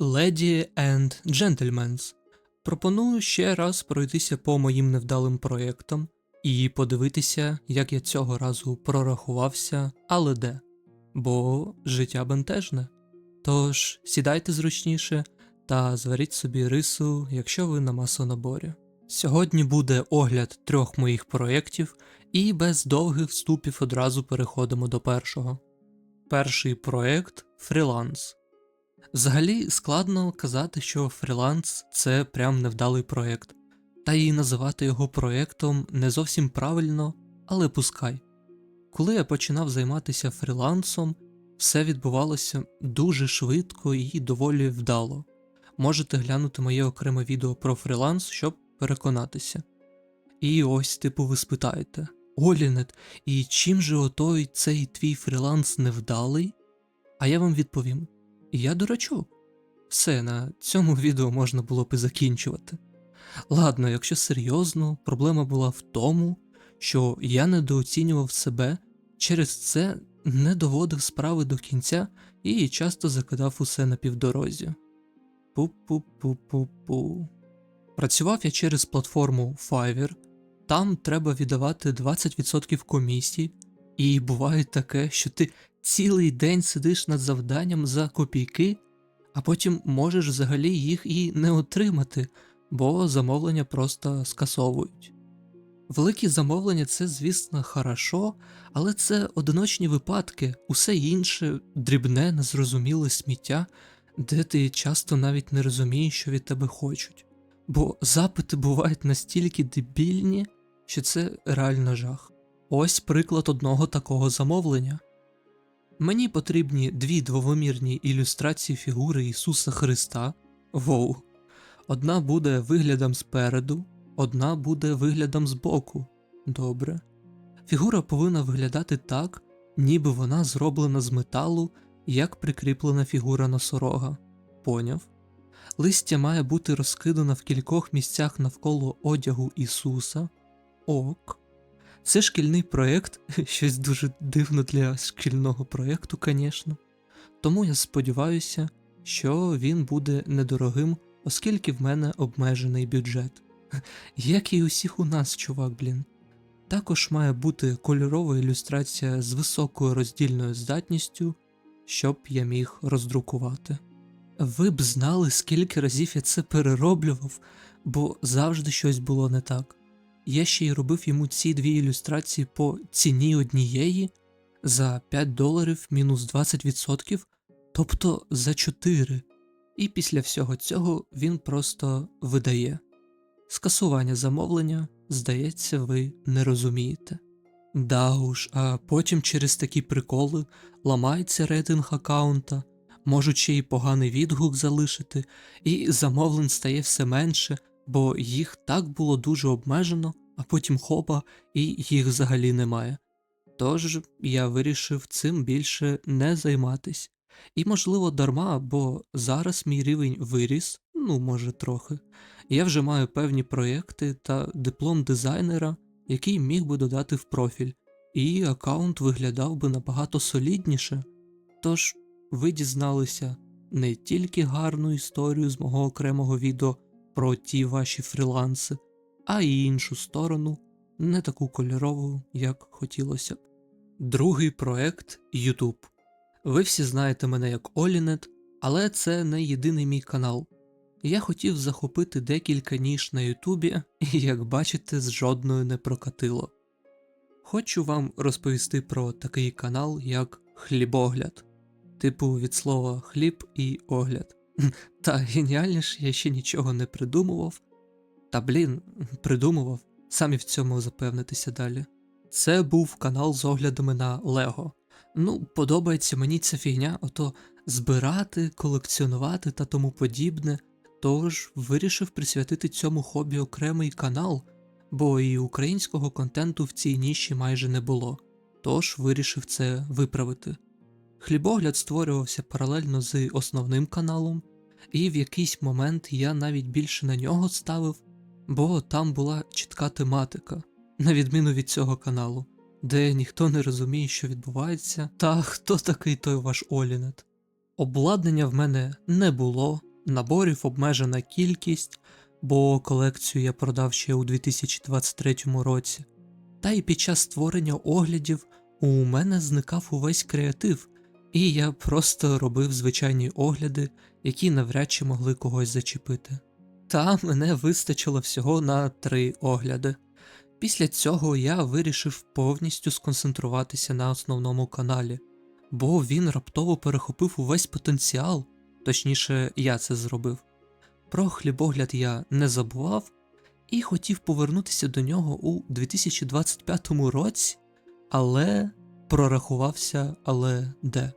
Lady and Gentlemen, пропоную ще раз пройтися по моїм невдалим проєктам і подивитися, як я цього разу прорахувався, але де. Бо життя бентежне. Тож сідайте зручніше та зваріть собі рису, якщо ви на масонаборі. Сьогодні буде огляд трьох моїх проєктів, і без довгих вступів одразу переходимо до першого. Перший проєкт фріланс. Взагалі складно казати, що фріланс це прям невдалий проєкт, та й називати його проєктом не зовсім правильно, але пускай. Коли я починав займатися фрілансом, все відбувалося дуже швидко і доволі вдало. Можете глянути моє окреме відео про фріланс, щоб переконатися. І ось, типу, ви спитаєте: Олінет, і чим же отой цей твій фріланс невдалий? А я вам відповім: я дурачок. Все, на цьому відео можна було б і закінчувати. Ладно, якщо серйозно, проблема була в тому, що я недооцінював себе, через це не доводив справи до кінця і часто закидав усе на півдорозі. Пу-пу-пу-пу-пу. Працював я через платформу Fiverr, там треба віддавати 20% комісій, і буває таке, що ти цілий день сидиш над завданням за копійки, а потім можеш взагалі їх і не отримати, бо замовлення просто скасовують. Великі замовлення це, звісно, хорошо, але це одиночні випадки, усе інше дрібне, незрозуміле сміття, де ти часто навіть не розумієш, що від тебе хочуть. Бо запити бувають настільки дебільні, що це реально жах. Ось приклад одного такого замовлення. Мені потрібні дві двовимірні ілюстрації фігури Ісуса Христа. Воу. Одна буде виглядом спереду, одна буде виглядом збоку. Добре. Фігура повинна виглядати так, ніби вона зроблена з металу, як прикріплена фігура носорога. Поняв? Листя має бути розкидано в кількох місцях навколо одягу Ісуса. Ок. Це шкільний проєкт, щось дуже дивно для шкільного проєкту, звісно. Тому я сподіваюся, що він буде недорогим, оскільки в мене обмежений бюджет. Як і усіх у нас, чувак, блін. Також має бути кольорова ілюстрація з високою роздільною здатністю, щоб я міг роздрукувати. Ви б знали, скільки разів я це перероблював, бо завжди щось було не так. Я ще й робив йому ці дві ілюстрації по ціні однієї за 5 доларів мінус 20%, тобто за 4. І після всього цього він просто видає. Скасування замовлення, здається, ви не розумієте. Да уж, а потім через такі приколи ламається рейтинг аккаунта, можуть ще й поганий відгук залишити, і замовлень стає все менше, бо їх так було дуже обмежено, а потім хопа, і їх взагалі немає. Тож я вирішив цим більше не займатись. І, можливо, дарма, бо зараз мій рівень виріс, ну, може, трохи. Я вже маю певні проєкти та диплом дизайнера, який міг би додати в профіль, і аккаунт виглядав би набагато солідніше. Тож ви дізналися не тільки гарну історію з мого окремого відео про ті ваші фріланси, а й іншу сторону, не таку кольорову, як хотілося б. Другий проект YouTube. Ви всі знаєте мене як Олінет, але це не єдиний мій канал. Я хотів захопити декілька ніж на Ютубі, і, як бачите, з жодною не прокатило. Хочу вам розповісти про такий канал, як Хлібогляд, типу від слова хліб і огляд. Та геніальніше я ще нічого не придумував. Та блін, придумував, самі в цьому запевнитися далі. Це був канал з оглядами на Лего. Ну, подобається мені ця фігня, ото збирати, колекціонувати та тому подібне. Тож вирішив присвятити цьому хобі окремий канал, бо і українського контенту в цій ніші майже не було. Тож вирішив це виправити. Хлібогляд створювався паралельно з основним каналом, і в якийсь момент я навіть більше на нього ставив, бо там була чітка тематика, на відміну від цього каналу, де ніхто не розуміє, що відбувається, та хто такий той ваш Олінет. Обладнання в мене не було, наборів обмежена кількість, бо колекцію я продав ще у 2023 році. Та й під час створення оглядів у мене зникав увесь креатив, і я просто робив звичайні огляди, які навряд чи могли когось зачепити. Та мене вистачило всього на три огляди. Після цього я вирішив повністю сконцентруватися на основному каналі, бо він раптово перехопив увесь потенціал, точніше, я це зробив. Про хлібогляд я не забував і хотів повернутися до нього у 2025 році, але прорахувався, але де.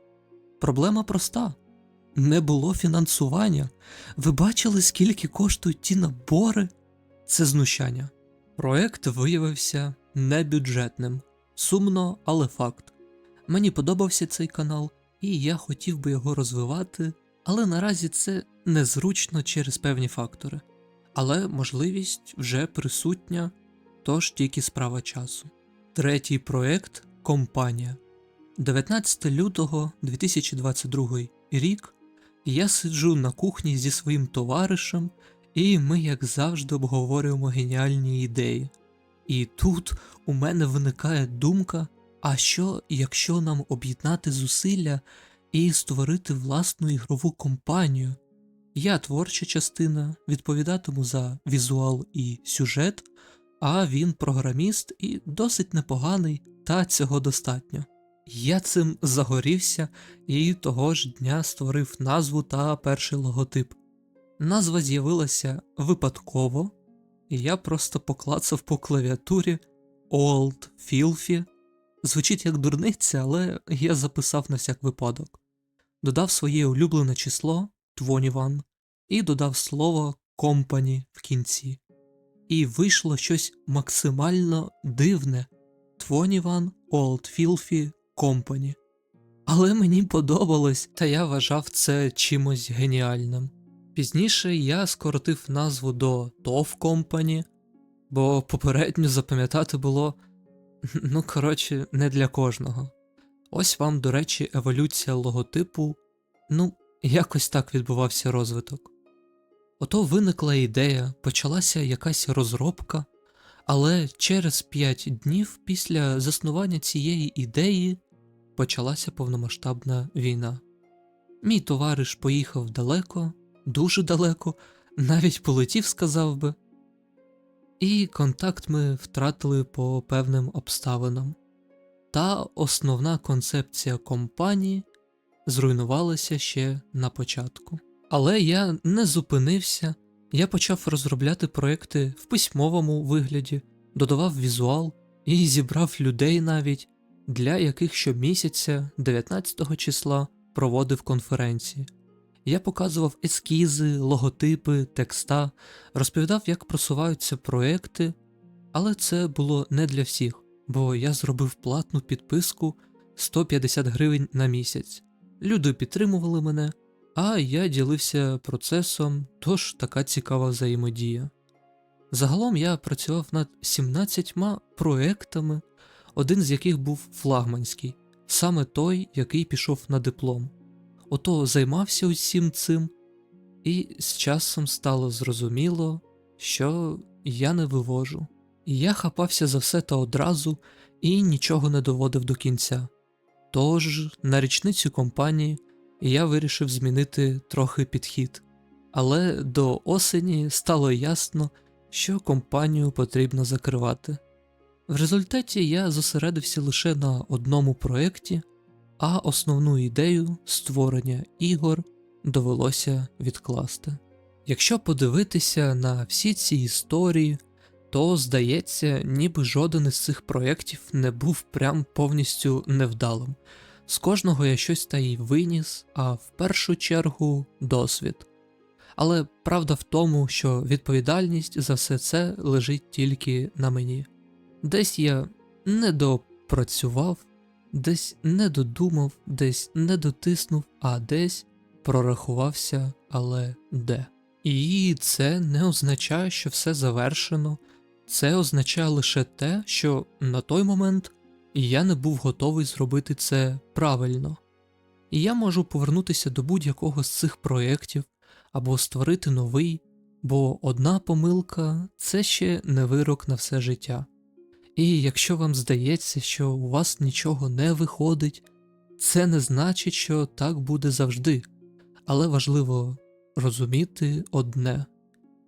Проблема проста: не було фінансування. Ви бачили, скільки коштують ті набори? Це знущання. Проект виявився небюджетним. Сумно, але факт. Мені подобався цей канал, і я хотів би його розвивати, але наразі це незручно через певні фактори. Але можливість вже присутня, тож тільки справа часу. Третій проект компанія. 19 лютого 2022 рік я сиджу на кухні зі своїм товаришем, і ми, як завжди, обговорюємо геніальні ідеї. І тут у мене виникає думка: а що, якщо нам об'єднати зусилля і створити власну ігрову компанію? Я творча частина, відповідатиму за візуал і сюжет, а він програміст і досить непоганий, та цього достатньо. Я цим загорівся і того ж дня створив назву та перший логотип. Назва з'явилася випадково, і я просто поклацав по клавіатурі Old Filthy. Звучить як дурниця, але я записав на всяк випадок. Додав своє улюблене число 21 і додав слово Company в кінці. І вийшло щось максимально дивне 21 Old Filthy Company. Але мені подобалось, та я вважав це чимось геніальним. Пізніше я скоротив назву до TOF Company, бо попередньо запам'ятати було, ну коротше, не для кожного. Ось вам, до речі, еволюція логотипу, ну, якось так відбувався розвиток. Ото виникла ідея, почалася якась розробка, але через 5 днів після заснування цієї ідеї почалася повномасштабна війна. Мій товариш поїхав далеко, дуже далеко, навіть полетів, сказав би, і контакт ми втратили по певним обставинам. Та основна концепція компанії зруйнувалася ще на початку. Але я не зупинився, я почав розробляти проекти в письмовому вигляді, додавав візуал і зібрав людей навіть, для яких щомісяця, 19 числа, проводив конференції. Я показував ескізи, логотипи, текста, розповідав, як просуваються проекти, але це було не для всіх, бо я зробив платну підписку 150 гривень на місяць. Люди підтримували мене, а я ділився процесом, тож така цікава взаємодія. Загалом я працював над 17 проектами, один з яких був флагманський, саме той, який пішов на диплом. Ото займався усім цим, і з часом стало зрозуміло, що я не вивожу. І я хапався за все та одразу і нічого не доводив до кінця. Тож, на річницю компанії я вирішив змінити трохи підхід, але до осені стало ясно, що компанію потрібно закривати. В результаті я зосередився лише на одному проєкті, а основну ідею створення ігор довелося відкласти. Якщо подивитися на всі ці історії, то здається, ніби жоден із цих проєктів не був прям повністю невдалим. З кожного я щось та й виніс, а в першу чергу досвід. Але правда в тому, що відповідальність за все це лежить тільки на мені. Десь я не допрацював, десь не додумав, десь не дотиснув, а десь прорахувався, але де. І це не означає, що все завершено, це означає лише те, що на той момент я не був готовий зробити це правильно. І я можу повернутися до будь-якого з цих проєктів, або створити новий, бо одна помилка це ще не вирок на все життя. І якщо вам здається, що у вас нічого не виходить, це не значить, що так буде завжди. Але важливо розуміти одне: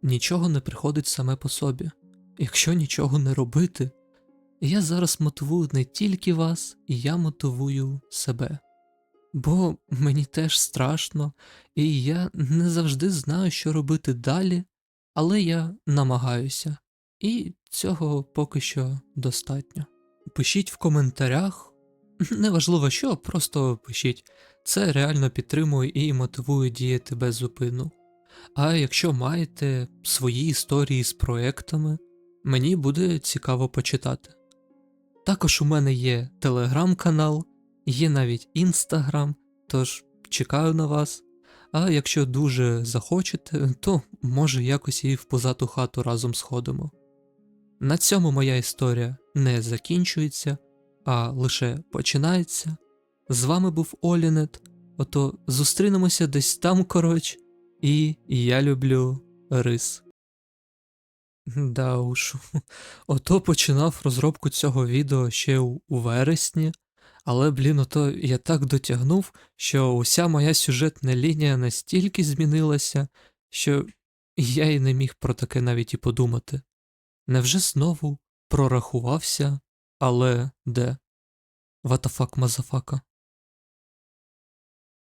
нічого не приходить саме по собі. Якщо нічого не робити, я зараз мотивую не тільки вас, я мотивую себе. Бо мені теж страшно, і я не завжди знаю, що робити далі, але я намагаюся, і цього поки що достатньо. Пишіть в коментарях, неважливо що, просто пишіть. Це реально підтримує і мотивує діяти без зупину. А якщо маєте свої історії з проектами, мені буде цікаво почитати. Також у мене є телеграм-канал, є навіть інстаграм, тож чекаю на вас. А якщо дуже захочете, то може якось і в позату хату разом сходимо. На цьому моя історія не закінчується, а лише починається. З вами був Олінет, ото зустрінемося десь там, коротше, і я люблю рис. Да уж, ото починав розробку цього відео ще у, у вересні, але, блін, ото я так дотягнув, що уся моя сюжетна лінія настільки змінилася, що я й не міг про таке навіть і подумати. Невже знову прорахувався, але де? Ватафак мазафака.